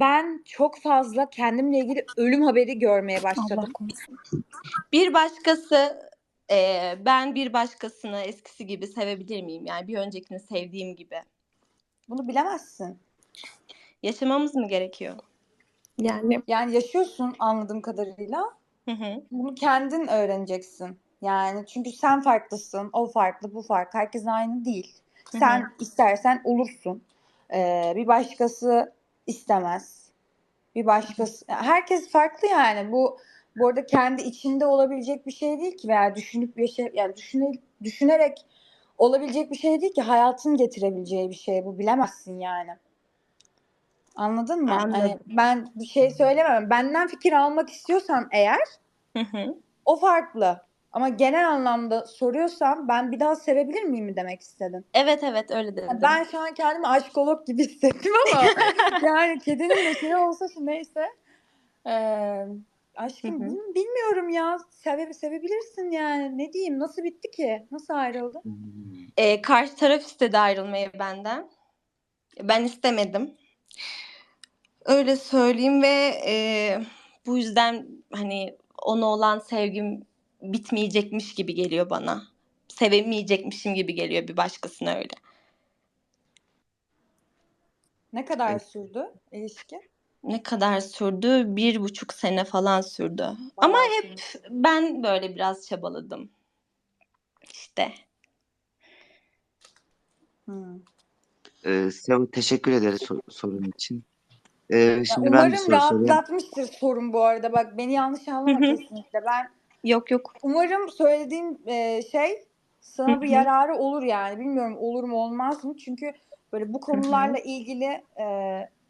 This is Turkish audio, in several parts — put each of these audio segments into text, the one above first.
ben çok fazla kendimle ilgili ölüm haberi görmeye başladım. Bir başkası e, ben bir başkasını eskisi gibi sevebilir miyim? Yani bir öncekini sevdiğim gibi. Bunu bilemezsin. Yaşamamız mı gerekiyor? Yani Yani yaşıyorsun anladığım kadarıyla. Hı hı. Bunu kendin öğreneceksin. Yani çünkü sen farklısın, o farklı, bu farklı. Herkes aynı değil. Hı Sen hı. istersen olursun. Ee, bir başkası istemez. Bir başkası, herkes farklı yani. Bu bu arada kendi içinde olabilecek bir şey değil ki veya düşünüp yaşa, yani düşüne, düşünerek olabilecek bir şey değil ki hayatın getirebileceği bir şey bu bilemezsin yani. Anladın mı? Hani ben bir şey söylemem. Benden fikir almak istiyorsan eğer Hı hı. o farklı. Ama genel anlamda soruyorsan ben bir daha sevebilir miyim mi demek istedin? Evet evet öyle dedim. Yani ben şu an kendimi aşkolog gibi hissettim ama yani kedinin şey olsa şu neyse. Ee, aşkım Hı hı. bil- bilmiyorum ya. Seve, sevebilirsin yani. Ne diyeyim? Nasıl bitti ki? Nasıl ayrıldı? E, karşı taraf istedi ayrılmayı benden. Ben istemedim. Öyle söyleyeyim ve e, bu yüzden hani ona olan sevgim bitmeyecekmiş gibi geliyor bana. Sevemeyecekmişim gibi geliyor bir başkasına öyle. Ne kadar Evet. sürdü ilişki? Ne kadar sürdü? Bir buçuk sene falan sürdü. Ama Bayağı hep ben böyle biraz çabaladım. İşte. Hmm. Ee, teşekkür ederiz sor- sorun için. Ee, Ya şimdi ben bir umarım soru sorayım. rahatlatmıştır sorun bu arada. Bak beni yanlış anlama kesinlikle. Ben Yok yok. umarım söylediğim e, şey sana Hı bir yararı olur yani. Bilmiyorum olur mu olmaz mı? Çünkü böyle bu konularla ilgili e,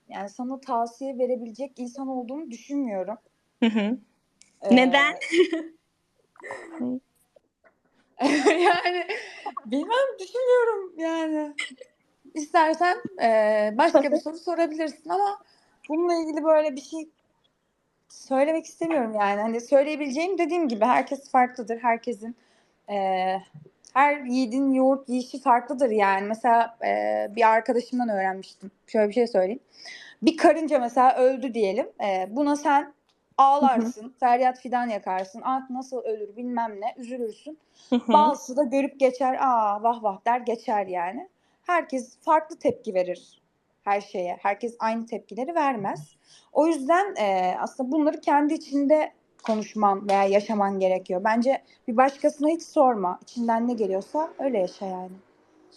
yani sana tavsiye verebilecek insan olduğumu düşünmüyorum. Hı hı. E, Neden? yani bilmem düşünmüyorum yani. İstersen e, başka bir soru sorabilirsin ama bununla ilgili böyle bir şey söylemek istemiyorum yani. Hani söyleyebileceğim dediğim gibi herkes farklıdır. Herkesin e, her yiğidin yoğurt yiyişi farklıdır yani. Mesela e, bir arkadaşımdan öğrenmiştim. Şöyle bir şey söyleyeyim. Bir karınca mesela öldü diyelim. E, buna sen ağlarsın, feryat fidan yakarsın. Ah nasıl ölür bilmem ne, üzülürsün. Bazısı da görüp geçer, aa vah vah der geçer yani. Herkes farklı tepki verir her şeye. Herkes aynı tepkileri vermez. O yüzden e, aslında bunları kendi içinde konuşman veya yaşaman gerekiyor. Bence bir başkasına hiç sorma. İçinden ne geliyorsa öyle yaşa yani.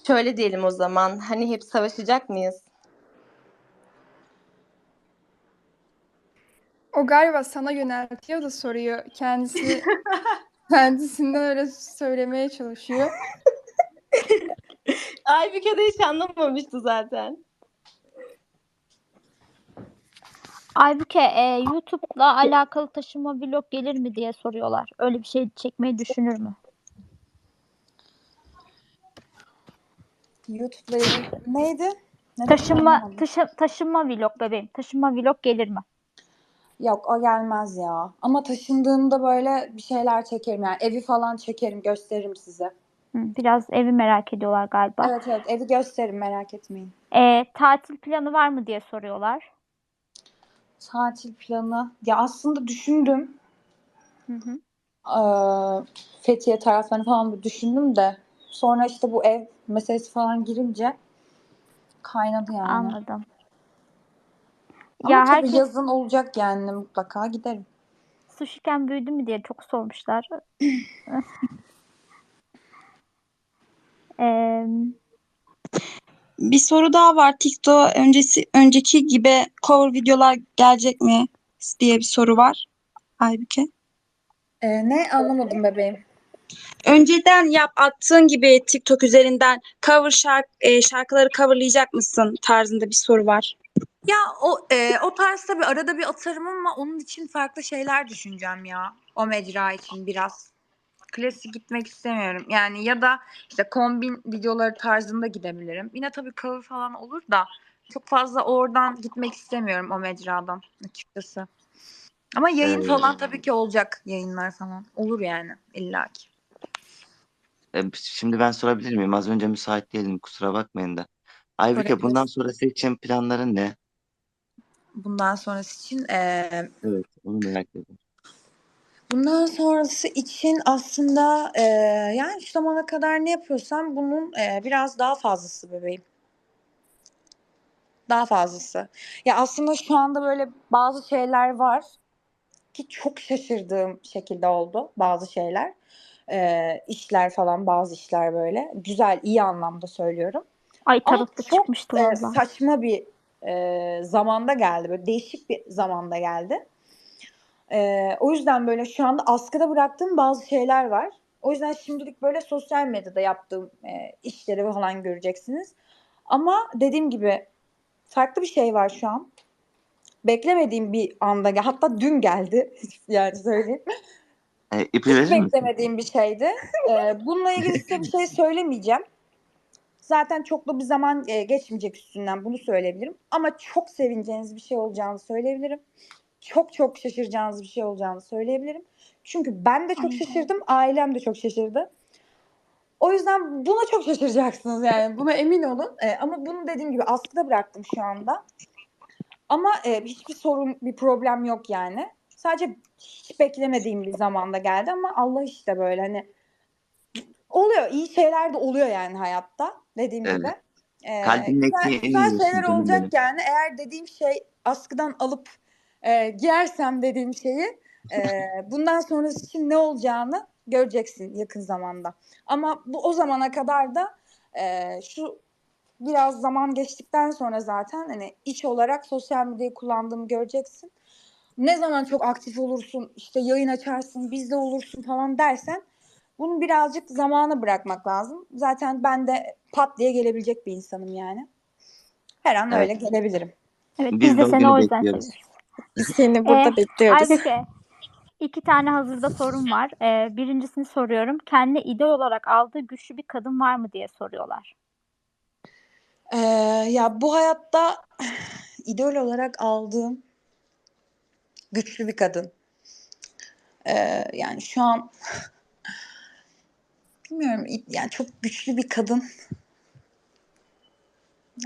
Şöyle diyelim o zaman. Hani hep savaşacak mıyız? o galiba sana yöneltiyor da soruyor. Kendisi kendisinden öyle söylemeye çalışıyor. Aybüke de hiç anlamamıştı zaten. Aybüke, e, YouTube'la alakalı taşıma vlog gelir mi diye soruyorlar. Öyle bir şey çekmeyi düşünür mü? YouTube'la ilgili neydi? Ne Taşınma taşı, taşınma vlog bebeğim. Taşınma vlog gelir mi? Yok o gelmez ya. Ama taşındığımda böyle bir şeyler çekerim yani evi falan çekerim gösteririm size. Hı, biraz evi merak ediyorlar galiba. Evet evet evi gösteririm merak etmeyin. E, tatil planı var mı diye soruyorlar. Tatil planı. Ya aslında düşündüm. Hı hı. Eee, Fethiye taraflarını falan düşündüm de sonra işte bu ev meselesi falan girince kaynadı yani. Anladım. Ama Ya tabii herkes yazın olacak yani mutlaka giderim. sushiken büyüdü mü diye çok sormuşlar. Eee Bir soru daha var. TikTok öncesi önceki gibi cover videolar gelecek mi diye bir soru var. Aybüke. Eee, ne anlamadım bebeğim. Önceden yap attığın gibi TikTok üzerinden cover şark, e, şarkıları coverlayacak mısın tarzında bir soru var. Ya o e, o tarz tabii arada bir atarım ama onun için farklı şeyler düşüneceğim ya. O mecra için biraz. Klasik gitmek istemiyorum. Yani ya da işte kombin videoları tarzında gidebilirim. Yine tabii cover falan olur da çok fazla oradan gitmek istemiyorum o mecradan açıkçası. Ama yayın Ee, falan tabii ki olacak. Yayınlar falan. Olur yani illaki. e, şimdi ben sorabilir miyim? Az önce müsait değilim kusura bakmayın da. Aybüke Sorabilirsin. bundan sonrası için planların ne? bundan sonrası için? Ee, Evet, onu merak ediyorum. Bundan sonrası için aslında ee, yani şu zamana kadar ne yapıyorsam bunun ee, biraz daha fazlası bebeğim. Daha fazlası. Ya aslında şu anda böyle bazı şeyler var ki çok şaşırdığım şekilde oldu bazı şeyler. Ee, işler falan bazı işler böyle. Güzel, iyi anlamda söylüyorum. Ay Ama çok çıkmıştı e, valla. saçma bir e, zamanda geldi. Böyle değişik bir zamanda geldi. E, o yüzden böyle şu anda askıda bıraktığım bazı şeyler var. O yüzden şimdilik böyle sosyal medyada yaptığım e, işleri falan göreceksiniz. Ama dediğim gibi farklı bir şey var şu an. Beklemediğim bir anda gel- hatta dün geldi yani söyleyeyim. E, ipucu Hiç verir misin? beklemediğim bir şeydi. Ee, bununla ilgili size bir şey söylemeyeceğim. Zaten çok da bir zaman e, geçmeyecek üstünden bunu söyleyebilirim. Ama çok sevineceğiniz bir şey olacağını söyleyebilirim. Çok çok şaşıracağınız bir şey olacağını söyleyebilirim. Çünkü ben de çok Aynen. şaşırdım, ailem de çok şaşırdı. O yüzden buna çok şaşıracaksınız yani. Buna emin olun. Ee, ama bunu dediğim gibi askıda bıraktım şu anda. Ama e, hiçbir sorun, bir problem yok yani. Sadece hiç beklemediğim bir zamanda geldi ama Allah işte böyle hani oluyor. iyi şeyler de oluyor yani hayatta dediğim Evet. gibi. Ee, Kalbindeki güzel, güzel şeyler olacak benim. yani. Eğer dediğim şey askıdan alıp e, giyersem dediğim şeyi e, bundan sonrası için ne olacağını göreceksin yakın zamanda. Ama bu o zamana kadar da e, şu biraz zaman geçtikten sonra zaten hani iş olarak sosyal medyayı kullandığımı göreceksin. Ne zaman çok aktif olursun, işte yayın açarsın, bizde olursun falan dersen bunu birazcık zamana bırakmak lazım. Zaten ben de pat diye gelebilecek bir insanım yani. Her an Evet. öyle gelebilirim. Evet Biz biz de de seni o yüzden bekliyoruz. seviyoruz. Biz seni burada Ee, bekliyoruz. Aybüke, iki tane hazırda sorum var. Ee, birincisini soruyorum. Kendi idol olarak aldığı güçlü bir kadın var mı diye soruyorlar. Ee, ya bu hayatta idol olarak aldığım güçlü bir kadın. Ee, yani şu an bilmiyorum yani çok güçlü bir kadın.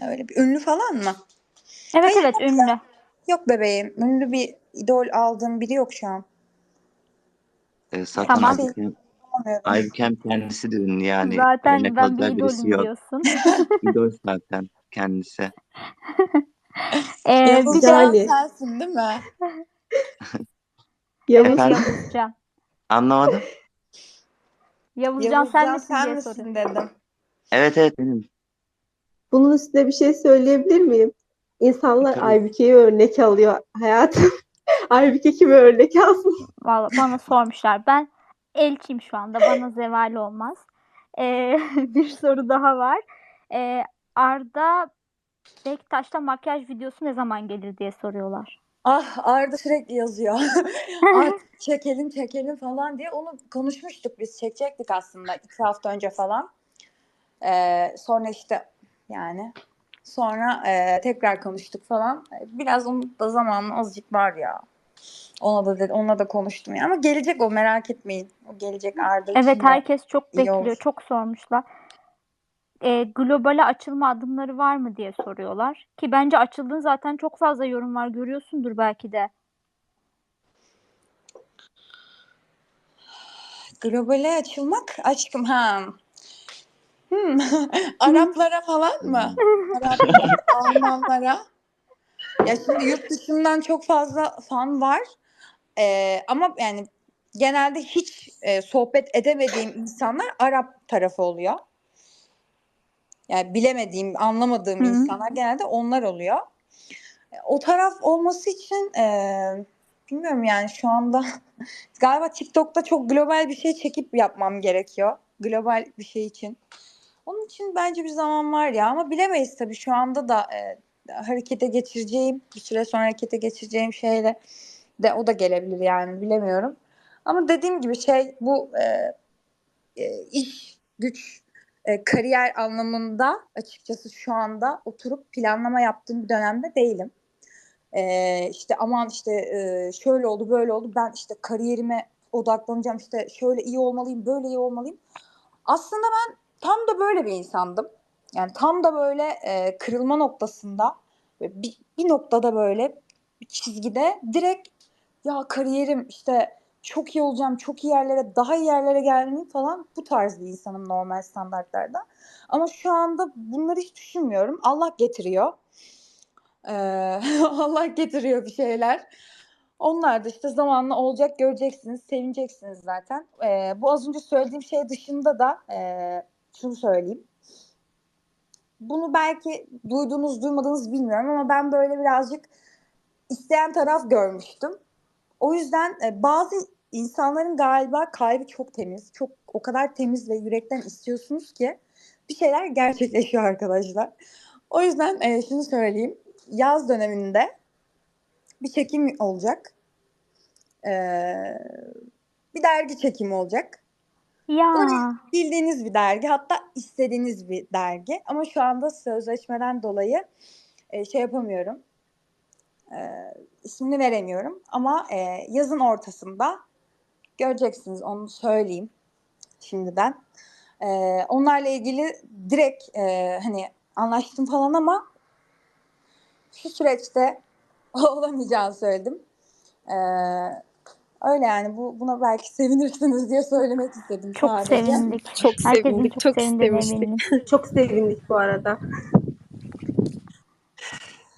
Öyle bir ünlü falan mı? Evet Hayır, evet ünlü. Yok bebeğim. Ünlü bir idol aldığım biri yok şu an. E, zaten Tamam. Aybüke'm Anlamıyorum. Aybüke'm kendisi de ünlü yani. Zaten örnek ben bir alacak birisi idolüm yok. diyorsun. İdol zaten kendisi. Ee, bir de sensin değil mi? Yavuz, Efendim? Yavuzcan. Anlamadım. Yavuzcan Yavuz sen Can misin sen diye misin dedim. Evet evet benim. bunun üstüne bir şey söyleyebilir miyim? İnsanlar Tabii. Aybüke'yi örnek alıyor hayatım. Aybüke kimi örnek alsın? Vallahi bana sormuşlar. Ben elçiyim şu anda. Bana zeval olmaz. Ee, bir soru daha var. Ee, Arda Bektaş'ta makyaj videosu ne zaman gelir diye soruyorlar. Ah Arda sürekli yazıyor. Artık çekelim çekelim falan diye. Onu konuşmuştuk biz. Çekecektik aslında iki hafta önce falan. Ee, sonra işte yani sonra e, tekrar konuştuk falan. Biraz onun da zamanı azıcık var ya. Ona da dedi, onunla da konuştum ya. Ama gelecek o merak etmeyin. O gelecek Arda Evet herkes çok bekliyor. olur. Çok sormuşlar. Ee, globale açılma adımları var mı diye soruyorlar. Ki bence açıldığın zaten çok fazla yorum var. Görüyorsundur belki de. Globale açılmak aşkım ha. Hmm. Araplara falan mı? Araplara, Almanlara. Ya şimdi yurt dışından çok fazla fan var. Ee, ama yani genelde hiç e, sohbet edemediğim insanlar Arap tarafı oluyor. Yani bilemediğim, anlamadığım Hı hı. insanlar genelde onlar oluyor. E, O taraf olması için e, bilmiyorum yani şu anda galiba TikTok'ta çok global bir şey çekip yapmam gerekiyor. Global bir şey için. Onun için bence bir zaman var ya ama bilemeyiz tabii şu anda da e, harekete geçireceğim bir süre sonra harekete geçireceğim şeyle de o da gelebilir yani bilemiyorum. Ama dediğim gibi şey bu e, e, iş, güç, e, kariyer anlamında açıkçası şu anda oturup planlama yaptığım bir dönemde değilim. E, işte aman işte e, şöyle oldu böyle oldu ben işte kariyerime odaklanacağım işte şöyle iyi olmalıyım böyle iyi olmalıyım. Aslında ben tam da böyle bir insandım. Yani tam da böyle e, kırılma noktasında bir, bir noktada böyle çizgide direkt ya kariyerim işte çok iyi olacağım, çok iyi yerlere, daha iyi yerlere gelmeliyim falan bu tarz bir insanım normal standartlarda. Ama şu anda bunları hiç düşünmüyorum. Allah getiriyor. Ee, Allah getiriyor bir şeyler. Onlar da işte zamanla olacak, göreceksiniz, sevineceksiniz zaten. Ee, bu az önce söylediğim şey dışında da e, şunu söyleyeyim. Bunu belki duydunuz, duymadınız bilmiyorum ama ben böyle birazcık isteyen taraf görmüştüm. O yüzden e, bazı insanların galiba kalbi çok temiz. Çok o kadar temiz ve yürekten istiyorsunuz ki bir şeyler gerçekleşiyor arkadaşlar. O yüzden e, şunu söyleyeyim. Yaz döneminde bir çekim olacak. Ee, bir dergi çekimi olacak. Ya Bildiğiniz bir dergi hatta istediğiniz bir dergi ama şu anda sözleşmeden dolayı e, şey yapamıyorum. E, ismini veremiyorum ama e, yazın ortasında göreceksiniz onu söyleyeyim şimdiden. E, onlarla ilgili direkt e, hani anlaştım falan ama şu süreçte olamayacağını söyledim. E, öyle yani bu buna belki sevinirsiniz diye söylemek istedim çok sadece. sevindik. Çok Herkesin sevindik, çok, çok eminim. Çok sevindik bu arada.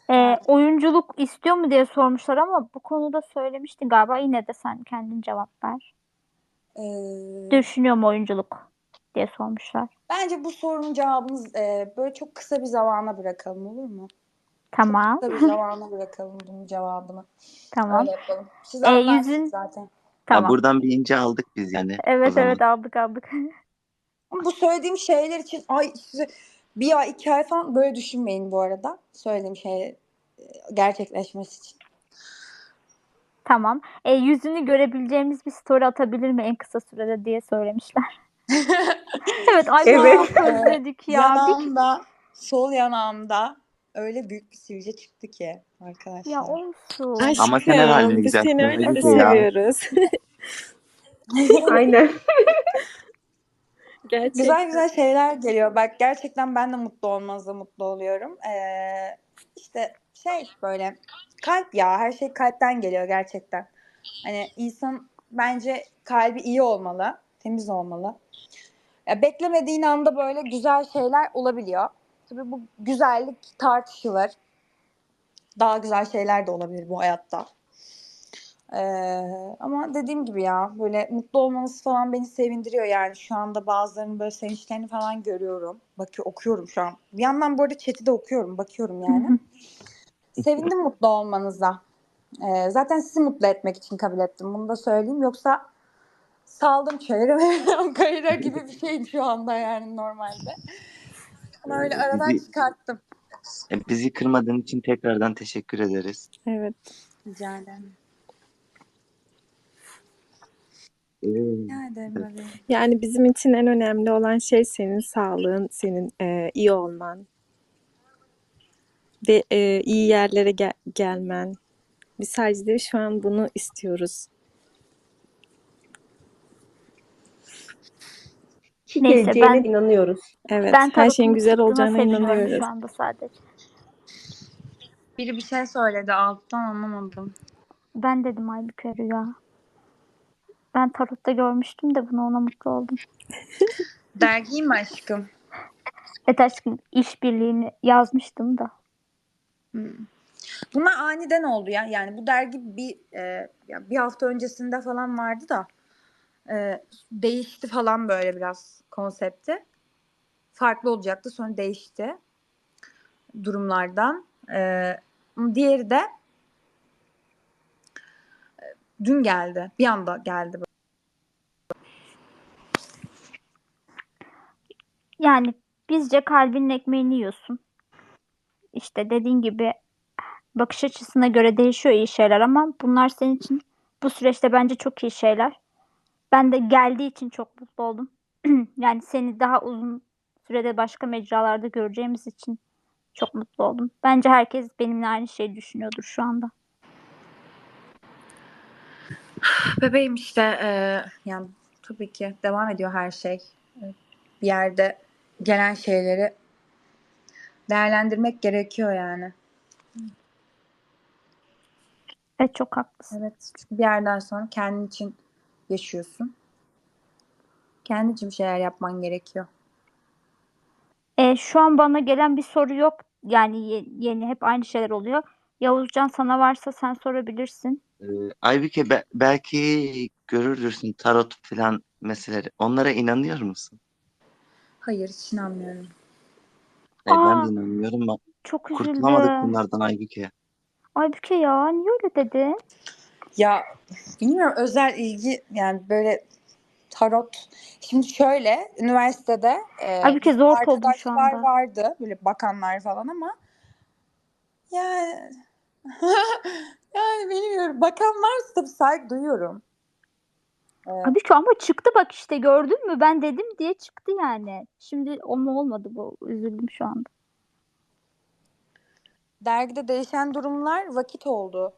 Ee, oyunculuk istiyor mu diye sormuşlar ama bu konuda söylemiştin galiba. Yine de sen kendin cevap ver. Ee, Düşünüyor mu oyunculuk diye sormuşlar. Bence bu sorunun cevabını e, böyle çok kısa bir zamana bırakalım olur mu? Tamam. Bir zamana bırakalım bunun cevabını. Tamam. Öyle yapalım. Siz Ee, anlarsınız yüzün- zaten. Ya Tamam. buradan bir ince aldık biz yani. Evet evet aldık aldık. Bu söylediğim şeyler için ay size bir ay iki ay falan böyle düşünmeyin bu arada. Söylediğim şey e, gerçekleşmesi için. Tamam. E, yüzünü görebileceğimiz bir story atabilir mi en kısa sürede diye söylemişler. evet ay Evet. çok özledik ya. Bir- yanağımda, sol yanağımda öyle büyük bir sivilce çıktı ki arkadaşlar. ya olsun. Ama sen herhalde Biz güzel seni öyle de ya. seviyoruz. Aynen. Gerçekten. Güzel güzel şeyler geliyor. Bak gerçekten ben de mutlu olmazsa mutlu oluyorum. Ee, işte şey böyle kalp ya her şey kalpten geliyor gerçekten. Hani insan bence kalbi iyi olmalı, temiz olmalı. Ya beklemediğin anda böyle güzel şeyler olabiliyor. Tabii bu güzellik tartışılır. Daha güzel şeyler de olabilir bu hayatta. Ee, ama dediğim gibi ya böyle mutlu olmanız falan beni sevindiriyor yani şu anda bazılarının böyle sevinçlerini falan görüyorum. Bakıyor okuyorum şu an. Bir yandan bu arada chat'i de okuyorum, bakıyorum yani. Sevindim mutlu olmanıza. Ee, zaten sizi mutlu etmek için kabul ettim. Bunu da söyleyeyim. Yoksa saldım çayırı ve kayıra gibi bir şeyim şu anda yani normalde. Ama öyle aradan Bizi- çıkarttım. E, bizi kırmadığın için tekrardan teşekkür ederiz. Evet. Rica ederim. Ee, Rica ederim bebeğim. Yani bizim için en önemli olan şey senin sağlığın, senin e, iyi olman ve e, iyi yerlere gel- gelmen. Biz sadece şu an bunu istiyoruz. Neyse, geleceğine ben- inanıyoruz. Evet, Ben her şeyin güzel olacağına inanıyoruz. şu anda sadece. Biri bir şey söyledi alttan anlamadım. Ben dedim Aybüke Rüya. Ben tarotta görmüştüm de bunu ona mutlu oldum. Dergi mi aşkım? Evet aşkım işbirliğini yazmıştım da. Bunlar aniden oldu ya. Yani bu dergi bir e, ya bir hafta öncesinde falan vardı da e, değişti falan böyle biraz konsepti. Farklı olacaktı sonra değişti durumlardan. E, diğeri de e, dün geldi. Bir anda geldi. Yani bizce kalbinin ekmeğini yiyorsun. İşte dediğin gibi bakış açısına göre değişiyor iyi şeyler ama bunlar senin için bu süreçte bence çok iyi şeyler. Ben de geldiği için çok mutlu oldum. yani seni daha uzun sürede başka mecralarda göreceğimiz için çok mutlu oldum. Bence herkes benimle aynı şeyi düşünüyordur şu anda. Bebeğim işte e, yani tabii ki devam ediyor her şey. Bir yerde gelen şeyleri değerlendirmek gerekiyor yani. Evet çok haklısın. Evet. Çünkü bir yerden sonra kendin için yaşıyorsun. Kendin için bir şeyler yapman gerekiyor. E, şu an bana gelen bir soru yok. Yani ye- yeni hep aynı şeyler oluyor. Yavuzcan sana varsa sen sorabilirsin. Ee, Aybüke be- belki görürsün tarot falan meseleleri. Onlara inanıyor musun? Hayır hiç inanmıyorum. Ee, ben Aa. de inanmıyorum ama Çok kurtulamadık üzüldüm. bunlardan Aybüke. Aybüke ya niye öyle dedin? Ya bilmiyorum özel ilgi yani böyle tarot. Şimdi şöyle üniversitede e, Aybüke zor şu anda. vardı böyle bakanlar falan ama yani yani bilmiyorum bakan varsa tabii saygı duyuyorum. Ee, Aybüke ama çıktı bak işte gördün mü? Ben dedim diye çıktı yani. Şimdi o mu olmadı bu? Üzüldüm şu anda. dergide değişen durumlar vakit oldu.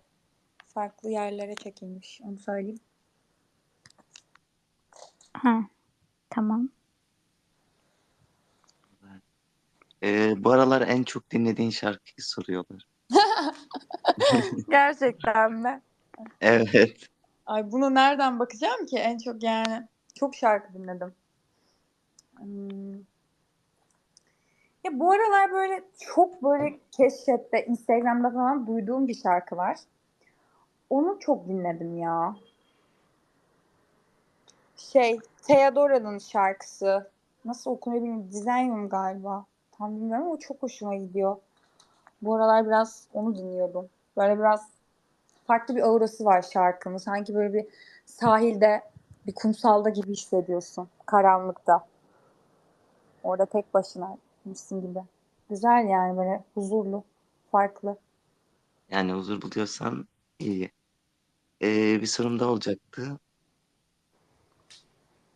Farklı yerlere çekilmiş onu söyleyeyim. Ha, tamam. Ee, bu aralar en çok dinlediğin şarkıyı soruyorlar. Gerçekten mi? Evet. Ay buna nereden bakacağım ki? En çok yani çok şarkı dinledim. Hmm. Ya bu aralar böyle çok böyle keşfette, Instagram'da falan duyduğum bir şarkı var. Onu çok dinledim ya. Şey, Theodora'nın şarkısı. Nasıl okunuyor bilmiyorum. Dizenyum galiba. Tam bilmiyorum ama çok hoşuma gidiyor. Bu aralar biraz onu dinliyordum. Böyle biraz farklı bir aurası var şarkının. Sanki böyle bir sahilde, bir kumsalda gibi hissediyorsun. Karanlıkta. Orada tek başınaymışsın gibi. Güzel yani böyle huzurlu, farklı. Yani huzur buluyorsan iyi. Ee, bir sorum da olacaktı.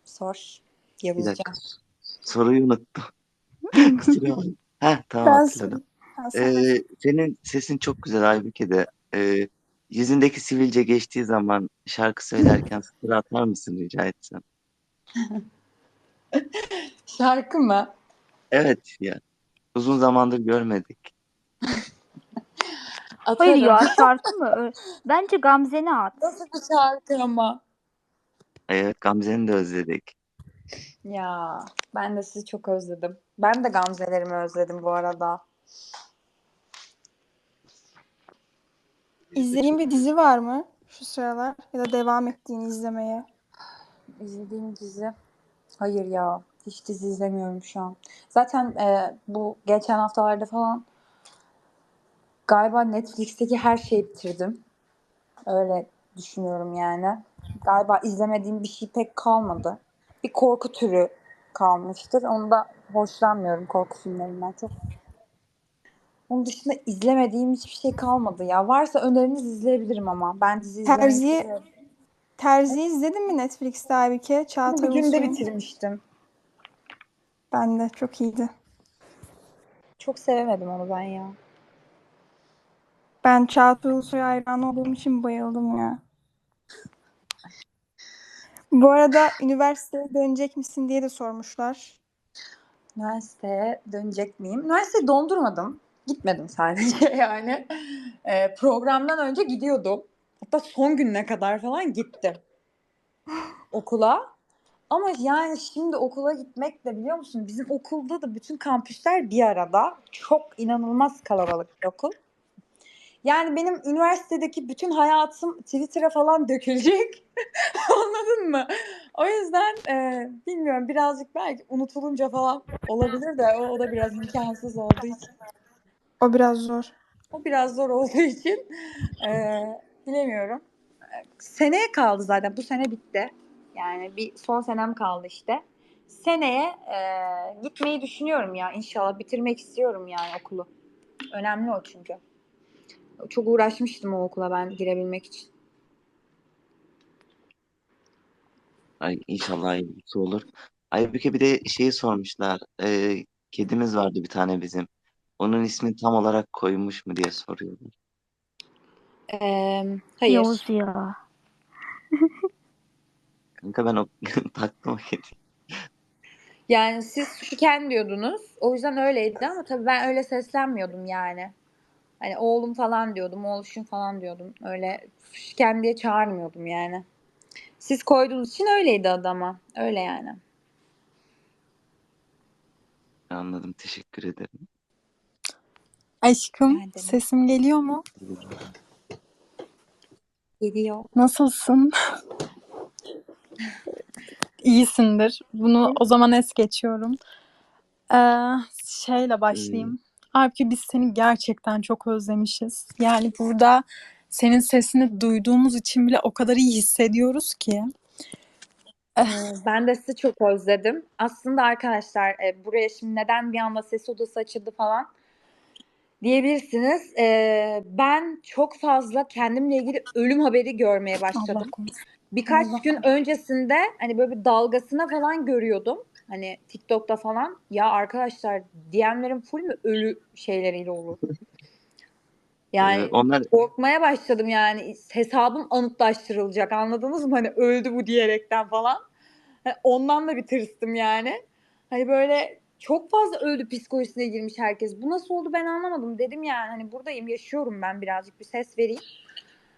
Sor. Bir Yavuzcan. dakika. Soruyu unuttum. Kusura bakma. Heh, tamam Ben hatırladım. Ha, sen de Ee, senin sesin çok güzel Aybüke de. Ee, yüzündeki sivilce geçtiği zaman şarkı söylerken sıfır atar mısın rica etsem? Şarkı mı? Evet ya. Uzun zamandır görmedik. Atarım. Hayır ya şarkı mı? Bence Gamze'ni at. Nasıl bir şarkı ama? Evet Gamze'ni de özledik. Ya ben de sizi çok özledim. Ben de Gamze'lerimi özledim bu arada. İzlediğin bir dizi var mı şu sıralar? Ya da devam ettiğini izlemeye? İzlediğim dizi. Hayır ya. Hiç dizi izlemiyorum şu an. Zaten e, bu geçen haftalarda falan galiba Netflix'teki her şeyi bitirdim. Öyle düşünüyorum yani. Galiba izlemediğim bir şey pek kalmadı. Bir korku türü kalmıştır. Onu da hoşlanmıyorum korku filmlerinden çok. Onun dışında izlemediğim hiçbir şey kalmadı ya. Varsa öneriniz izleyebilirim ama. Ben dizi izlemeyi Terzi'yi seviyorum. Terzi izledin mi Netflix'te Aybüke? Bunu Çağatay günde Ulusoy'un. bitirmiştim. Ben de çok iyiydi. Çok sevemedim onu ben ya. Ben Çağatay Ulusoy'a hayran olduğum için bayıldım ya. Bu arada üniversiteye dönecek misin diye de sormuşlar. Üniversiteye dönecek miyim? Üniversiteye dondurmadım. Gitmedim sadece yani. Ee, programdan önce gidiyordum. Hatta son gününe kadar falan gittim. Okula. Ama yani şimdi okula gitmek de biliyor musun? Bizim okulda da bütün kampüsler bir arada. Çok inanılmaz kalabalık bir okul. Yani benim üniversitedeki bütün hayatım Twitter'a falan dökülecek. Anladın mı? O yüzden e, bilmiyorum birazcık belki unutulunca falan olabilir de o, o da biraz imkansız olduğu için. O biraz zor. O biraz zor olduğu için e, bilemiyorum. Seneye kaldı zaten. Bu sene bitti. Yani bir son senem kaldı işte. Seneye e, gitmeyi düşünüyorum ya inşallah. Bitirmek istiyorum yani okulu. Önemli o çünkü. Çok uğraşmıştım o okula ben girebilmek için. Ay, inşallah hayırlısı olur. Aybüke bir de şeyi sormuşlar. Ee, kedimiz vardı bir tane bizim. Onun ismini tam olarak koymuş mu diye soruyorlar. E, hayır. Yavuz ya. Kanka ben o taktım o kedi. Yani siz şüken diyordunuz. O yüzden öyleydi ama tabii ben öyle seslenmiyordum yani. Hani oğlum falan diyordum, oğluşum falan diyordum. Öyle Şiken diye çağırmıyordum yani. Siz koyduğunuz için öyleydi adama. Öyle yani. Anladım. Teşekkür ederim. Aşkım, Rica ederim. sesim geliyor mu? Geliyor. Nasılsın? İyisindir. Bunu o zaman es geçiyorum. Ee, şeyle başlayayım. Halbuki biz seni gerçekten çok özlemişiz. Yani burada senin sesini duyduğumuz için bile o kadar iyi hissediyoruz ki. Ee, Ben de sizi çok özledim. Aslında arkadaşlar e, buraya şimdi neden bir anda ses odası açıldı falan diyebilirsiniz. Ee, ben çok fazla kendimle ilgili ölüm haberi görmeye başladım. Birkaç Allah gün öncesinde hani böyle bir dalgasına falan görüyordum. Hani TikTok'ta falan. Ya arkadaşlar DM'lerim full mü ölü şeyleriyle olur. Yani Ee, onlar korkmaya başladım yani. Hesabım anıtlaştırılacak anladınız mı? Hani öldü bu diyerekten falan. Ondan da bir tırstım yani. Hani böyle çok fazla öldü psikolojisine girmiş herkes. Bu nasıl oldu ben anlamadım. Dedim yani hani buradayım yaşıyorum ben birazcık bir ses vereyim.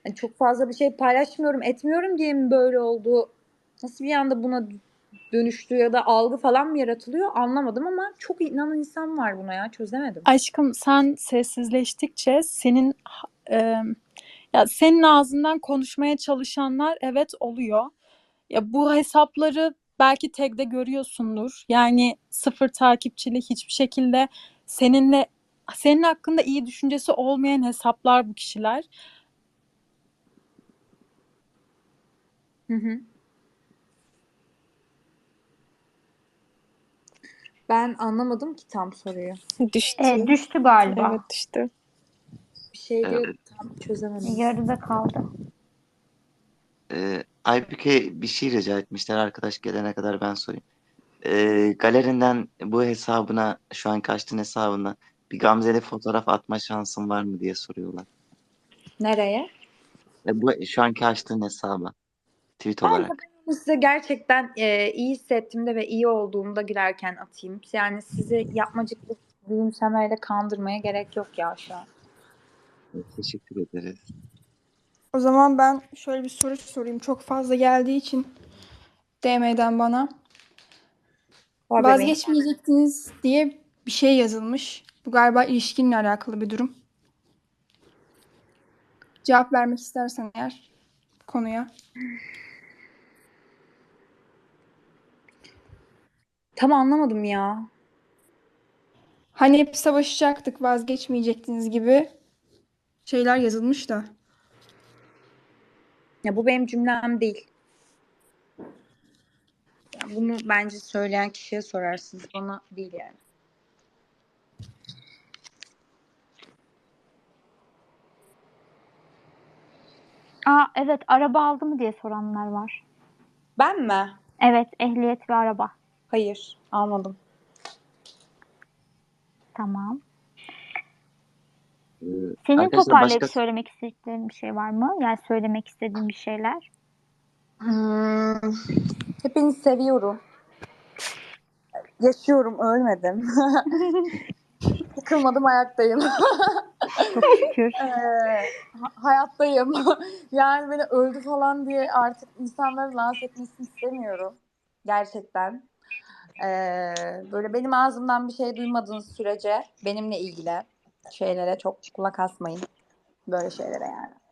Hani çok fazla bir şey paylaşmıyorum etmiyorum diye mi böyle oldu? Nasıl bir anda buna dönüştü ya da algı falan mı yaratılıyor anlamadım ama çok inanan insan var buna ya çözemedim. Aşkım sen sessizleştikçe senin e, ya senin ağzından konuşmaya çalışanlar evet oluyor. Ya bu hesapları belki tag'de görüyorsundur. Yani sıfır takipçili hiçbir şekilde seninle senin hakkında iyi düşüncesi olmayan hesaplar bu kişiler. Hı hı. Ben anlamadım ki tam soruyu. Düştü. E, düştü galiba. Evet düştü. Bir şey diyor Evet. tam çözemedim. Yarıda kaldı. Ee, Aybüke bir şey rica etmişler arkadaş gelene kadar ben sorayım. Ee, galerinden bu hesabına şu anki açtığın hesabına bir Gamze'li fotoğraf atma şansın var mı diye soruyorlar. Nereye? E, bu şu anki açtığın hesaba tweet olarak. Ben size gerçekten e, iyi hissettiğimde ve iyi olduğumda gülerken atayım. Yani sizi yapmacıklı gülümsemeyle kandırmaya gerek yok ya şu an. Teşekkür ederiz. O zaman ben şöyle bir soru sorayım. Çok fazla geldiği için DM'den bana. Bebeğim. Vazgeçmeyecektiniz diye bir şey yazılmış. Bu galiba ilişkinle alakalı bir durum. Cevap vermek istersen eğer konuya. Tam anlamadım ya. Hani hep savaşacaktık, vazgeçmeyecektiniz gibi şeyler yazılmış da. Ya bu benim cümlem değil. Ya bunu bence söyleyen kişiye sorarsınız. Bana değil yani. Aa evet araba aldı mı diye soranlar var. Ben mi? Evet ehliyet ve araba. Hayır. Almadım. Tamam. Ee, Senin toparlayıp başka söylemek istediklerin bir şey var mı? Yani söylemek istediğin bir şeyler. Hmm, hepinizi seviyorum. Yaşıyorum, ölmedim. Yıkılmadım, ayaktayım. Çok şükür. Ee, ha- hayattayım. yani beni öldü falan diye artık insanların lanse etmesini istemiyorum. Gerçekten. Ee, böyle benim ağzımdan bir şey duymadığınız sürece benimle ilgili şeylere çok kulak asmayın. Böyle şeylere yani.